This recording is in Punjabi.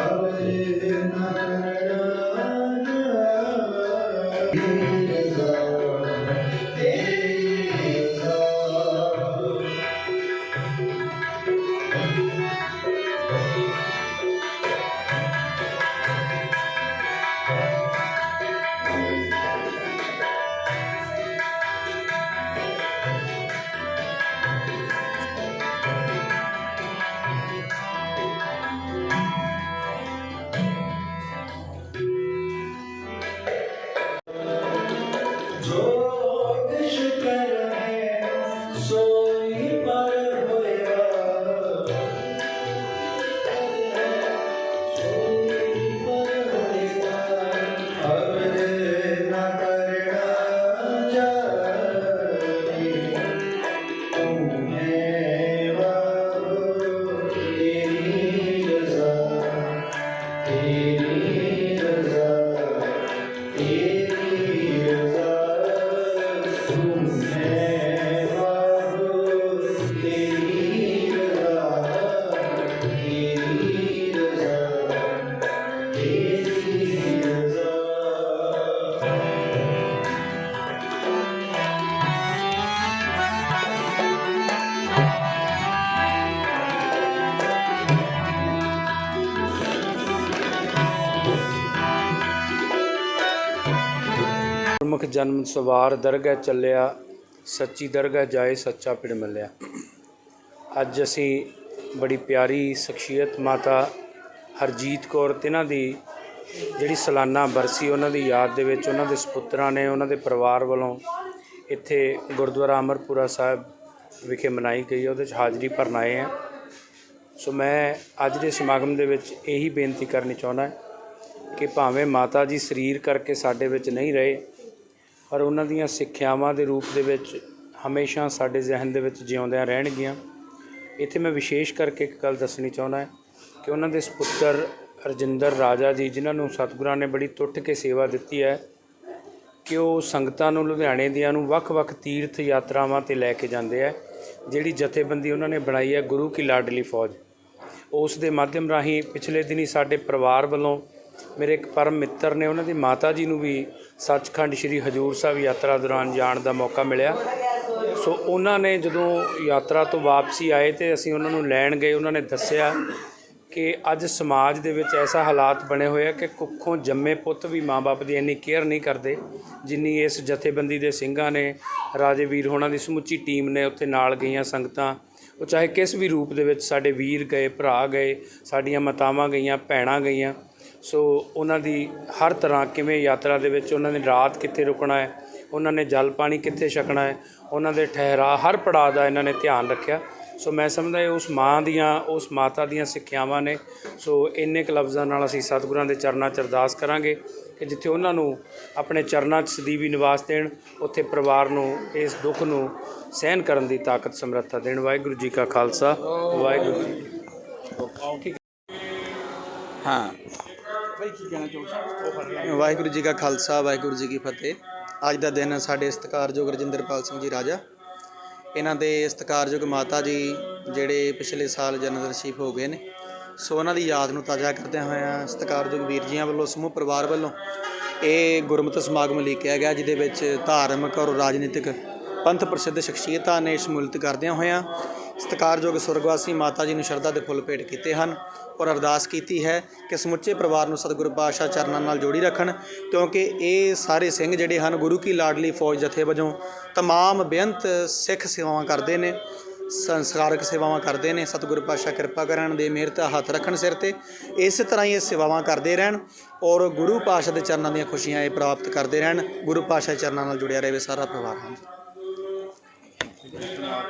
Hare Hare ਗੁਰਮੁਖ ਜਨਮ ਸਵਾਰ ਦਰਗਹਿ ਚੱਲਿਆ, ਸੱਚੀ ਦਰਗਹਿ ਜਾਏ ਸੱਚਾ ਪਿੜ ਮਿਲਿਆ। ਅੱਜ ਅਸੀਂ ਬੜੀ ਪਿਆਰੀ ਸ਼ਖਸੀਅਤ ਮਾਤਾ ਹਰਜੀਤ ਕੌਰ, ਤਿਨਾਂ ਦੀ ਜਿਹੜੀ ਸਾਲਾਨਾ ਬਰਸੀ, ਉਹਨਾਂ ਦੀ ਯਾਦ ਦੇ ਵਿੱਚ ਉਹਨਾਂ ਦੇ ਸੁਪੁੱਤਰਾਂ ਨੇ, ਉਹਨਾਂ ਦੇ ਪਰਿਵਾਰ ਵੱਲੋਂ ਇੱਥੇ ਗੁਰਦੁਆਰਾ ਅਮਰਪੁਰਾ ਸਾਹਿਬ ਵਿਖੇ ਮਨਾਈ ਗਈ ਹੈ ਉਹਦੇ 'ਚ ਹਾਜ਼ਰੀ ਭਰਨ ਆਏ ਆ ਸੋ ਮੈਂ ਅੱਜ ਦੇ ਸਮਾਗਮ ਦੇ ਵਿੱਚ ਇਹੀ ਬੇਨਤੀ ਕਰਨੀ ਚਾਹੁੰਦਾ ਕਿ ਭਾਵੇਂ ਮਾਤਾ ਜੀ ਸਰੀਰ ਕਰਕੇ ਸਾਡੇ ਵਿੱਚ ਨਹੀਂ ਰਹੇ ਪਰ ਉਹਨਾਂ ਦੀਆਂ ਸਿੱਖਿਆਵਾਂ ਦੇ ਰੂਪ ਦੇ ਵਿੱਚ ਹਮੇਸ਼ਾ ਸਾਡੇ ਜ਼ਿਹਨ ਦੇ ਵਿੱਚ ਜਿਉਂਦਿਆਂ ਰਹਿਣਗੀਆਂ। ਇੱਥੇ ਮੈਂ ਵਿਸ਼ੇਸ਼ ਕਰਕੇ ਇੱਕ ਗੱਲ ਦੱਸਣੀ ਚਾਹੁੰਦਾ ਕਿ ਉਹਨਾਂ ਦੇ ਸੁਪੁੱਤਰ ਰਜਿੰਦਰ ਰਾਜਾ ਜੀ, ਜਿਨ੍ਹਾਂ ਨੂੰ ਸਤਿਗੁਰਾਂ ਨੇ ਬੜੀ ਟੁੱਟ ਕੇ ਸੇਵਾ ਦਿੱਤੀ ਹੈ, ਕਿ ਉਹ ਸੰਗਤਾਂ ਨੂੰ, ਲੁਧਿਆਣੇ ਦੀਆਂ ਨੂੰ ਵੱਖ-ਵੱਖ ਤੀਰਥ ਯਾਤਰਾਵਾਂ ਤੇ ਲੈ ਕੇ ਜਾਂਦੇ ਆ ਜਿਹੜੀ ਜਥੇਬੰਦੀ ਉਹਨਾਂ ਨੇ ਬਣਾਈ ਹੈ ਗੁਰੂ ਕੀ ਲਾਡਲੀ ਫੌਜ। ਉਸ ਦੇ ਮਾਧਿਅਮ ਰਾਹੀਂ ਪਿਛਲੇ ਦਿਨੀ ਸਾਡੇ ਪਰਿਵਾਰ ਵੱਲੋਂ ਮੇਰੇ ਇੱਕ ਪਰਮ ਮਿੱਤਰ ਨੇ ਉਹਨਾਂ ਦੀ ਮਾਤਾ ਜੀ ਨੂੰ ਵੀ ਸੱਚਖੰਡ ਸ੍ਰੀ ਹਜੂਰ ਸਾਹਿਬ ਯਾਤਰਾ ਦੌਰਾਨ ਜਾਣ ਦਾ ਮੌਕਾ ਮਿਲਿਆ। ਸੋ ਉਹਨਾਂ ਨੇ ਜਦੋਂ ਯਾਤਰਾ ਤੋਂ ਵਾਪਸੀ ਆਏ ਤੇ ਅਸੀਂ ਉਹਨਾਂ ਨੂੰ ਲੈਣ ਗਏ, ਉਹਨਾਂ ਨੇ ਦੱਸਿਆ ਕਿ ਅੱਜ ਸਮਾਜ ਦੇ ਵਿੱਚ ਐਸਾ ਹਾਲਾਤ ਬਣੇ ਹੋਏ ਆ ਕਿ ਕੁੱਖੋਂ ਜੰਮੇ ਪੁੱਤ ਵੀ ਮਾਪੇ ਦੀ ਇੰਨੀ ਕੇਅਰ ਨਹੀਂ ਕਰਦੇ, ਜਿੰਨੀ ਇਸ ਜਥੇਬੰਦੀ ਦੇ ਸਿੰਘਾਂ ਨੇ, ਰਾਜੇ ਵੀਰ ਹੋਣਾ ਦੀ ਸਮੁੱਚੀ ਟੀਮ ਨੇ ਉੱਥੇ ਨਾਲ ਗਈਆਂ ਸੰਗਤਾਂ। ਉਹ ਚਾਹੇ ਕਿਸ ਵੀ ਰੂਪ ਦੇ ਵਿੱਚ ਸਾਡੇ ਵੀਰ ਗਏ, ਭਰਾ ਗਏ, ਸਾਡੀਆਂ ਮਾਤਾਵਾਂ ਗਈਆਂ, ਭੈਣਾਂ ਗਈਆਂ ਸੋ ਉਹਨਾਂ ਦੀ ਹਰ ਤਰ੍ਹਾਂ ਕਿਵੇਂ ਯਾਤਰਾ ਦੇ ਵਿੱਚ ਉਹਨਾਂ ਨੇ ਰਾਤ ਕਿੱਥੇ ਰੁਕਣਾ ਹੈ, ਉਹਨਾਂ ਨੇ ਜਲ ਪਾਣੀ ਕਿੱਥੇ ਛਕਣਾ ਹੈ, ਉਹਨਾਂ ਦੇ ਠਹਿਰਾ ਹਰ ਪੜਾਅ ਦਾ ਇਹਨਾਂ ਨੇ ਧਿਆਨ ਰੱਖਿਆ। ਸੋ ਮੈਂ ਸਮਝਦਾ ਇਹ ਉਸ ਮਾਂ ਦੀਆਂ, ਉਸ ਮਾਤਾ ਦੀਆਂ ਸਿੱਖਿਆਵਾਂ ਨੇ। ਸੋ ਇੰਨੇ ਕੁ ਲਫ਼ਜ਼ਾਂ ਨਾਲ ਅਸੀਂ ਸਤਿਗੁਰਾਂ ਦੇ ਚਰਨਾਂ 'ਚ ਅਰਦਾਸ ਕਰਾਂਗੇ ਕਿ ਜਿੱਥੇ ਉਹਨਾਂ ਨੂੰ ਆਪਣੇ ਚਰਨਾਂ 'ਚ ਸਦੀਵੀ ਨਿਵਾਸ ਦੇਣ, ਉੱਥੇ ਪਰਿਵਾਰ ਨੂੰ ਇਸ ਦੁੱਖ ਨੂੰ ਸਹਿਨ ਕਰਨ ਦੀ ਤਾਕਤ ਸਮਰੱਥਾ ਦੇਣ। ਵਾਹਿਗੁਰੂ ਜੀ ਕਾ ਖਾਲਸਾ, ਵਾਹਿਗੁਰੂ ਜੀ ਹਾਂ। ਕੀ ਫਤਿਹ। ਹਾਂ ਵਾਹਿਗੁਰੂ ਜੀ ਕਾ ਖਾਲਸਾ, ਵਾਹਿਗੁਰੂ ਜੀ ਕੀ ਫਤਿਹ। ਅੱਜ ਦਾ ਦਿਨ ਸਾਡੇ ਸਤਿਕਾਰਯੋਗ ਰਜਿੰਦਰਪਾਲ ਸਿੰਘ ਜੀ ਰਾਜਾ। ਇਹਨਾਂ ਦੇ ਸਤਿਕਾਰਯੋਗ ਮਾਤਾ ਜੀ ਜਿਹੜੇ ਪਿਛਲੇ ਸਾਲ ਜਨਮ ਸ਼ਹੀਦ ਹੋ ਗਏ ਨੇ। ਸੋ ਉਹਨਾਂ ਦੀ ਯਾਦ ਨੂੰ ਤਾਜ਼ਾ ਕਰਦਿਆਂ ਹੋਇਆਂ ਸਤਿਕਾਰਯੋਗ ਵੀਰ ਜੀਆਂ ਵੱਲੋਂ, ਸਮੂਹ ਪਰਿਵਾਰ ਵੱਲੋਂ ਇਹ ਗੁਰਮਤਿ ਸਮਾਗਮ ਲਿਖਿਆ ਗਿਆ, ਜਿਹਦੇ ਵਿੱਚ ਧਾਰਮਿਕ ਔਰ ਰਾਜਨੀਤਿਕ ਪੰਥ ਪ੍ਰਸਿੱਧ ਸ਼ਖਸੀਅਤਾਂ ਨੇ ਸ਼ਮੂਲੀਅਤ ਕਰਦਿਆਂ ਹੋਇਆਂ ਸਤਿਕਾਰਯੋਗ ਸੁਰਗਵਾਸੀ ਮਾਤਾ ਜੀ ਨੂੰ ਸ਼ਰਧਾ ਦੇ ਫੁੱਲ ਭੇਟ ਕੀਤੇ ਹਨ ਔਰ ਅਰਦਾਸ ਕੀਤੀ ਹੈ ਕਿ ਸਮੁੱਚੇ ਪਰਿਵਾਰ ਨੂੰ ਸਤਿਗੁਰੂ ਪਾਤਸ਼ਾਹ ਚਰਨਾਂ ਨਾਲ ਜੋੜੀ ਰੱਖਣ, ਕਿਉਂਕਿ ਇਹ ਸਾਰੇ ਸਿੰਘ ਜਿਹੜੇ ਹਨ, ਗੁਰੂ ਕੀ ਲਾਡਲੀ ਫੌਜ ਜਥੇ ਵਜੋਂ ਤਮਾਮ ਬੇਅੰਤ ਸਿੱਖ ਸੇਵਾਵਾਂ ਕਰਦੇ ਨੇ, ਸੰਸਕਾਰਕ ਸੇਵਾਵਾਂ ਕਰਦੇ ਨੇ, ਸਤਿਗੁਰੂ ਪਾਤਸ਼ਾਹ ਕਿਰਪਾ ਕਰਨ ਦੇ ਮਿਹਰ ਤੇ ਹੱਥ ਰੱਖਣ ਸਿਰ ਤੇ, ਇਸੇ ਤਰ੍ਹਾਂ ਹੀ ਇਹ ਸੇਵਾਵਾਂ ਕਰਦੇ ਰਹਿਣ ਔਰ ਗੁਰੂ ਪਾਤਸ਼ਾਹ ਦੇ ਚਰਨਾਂ ਦੀਆਂ ਖੁਸ਼ੀਆਂ ਇਹ ਪ੍ਰਾਪਤ ਕਰਦੇ ਰਹਿਣ, ਗੁਰੂ ਪਾਤਸ਼ਾਹ ਚਰਨਾਂ ਨਾਲ ਜੁੜਿਆ ਰਹੇ ਸਾਰਾ ਪਰਿਵਾਰ। ਹਾਂਜੀ Thank you.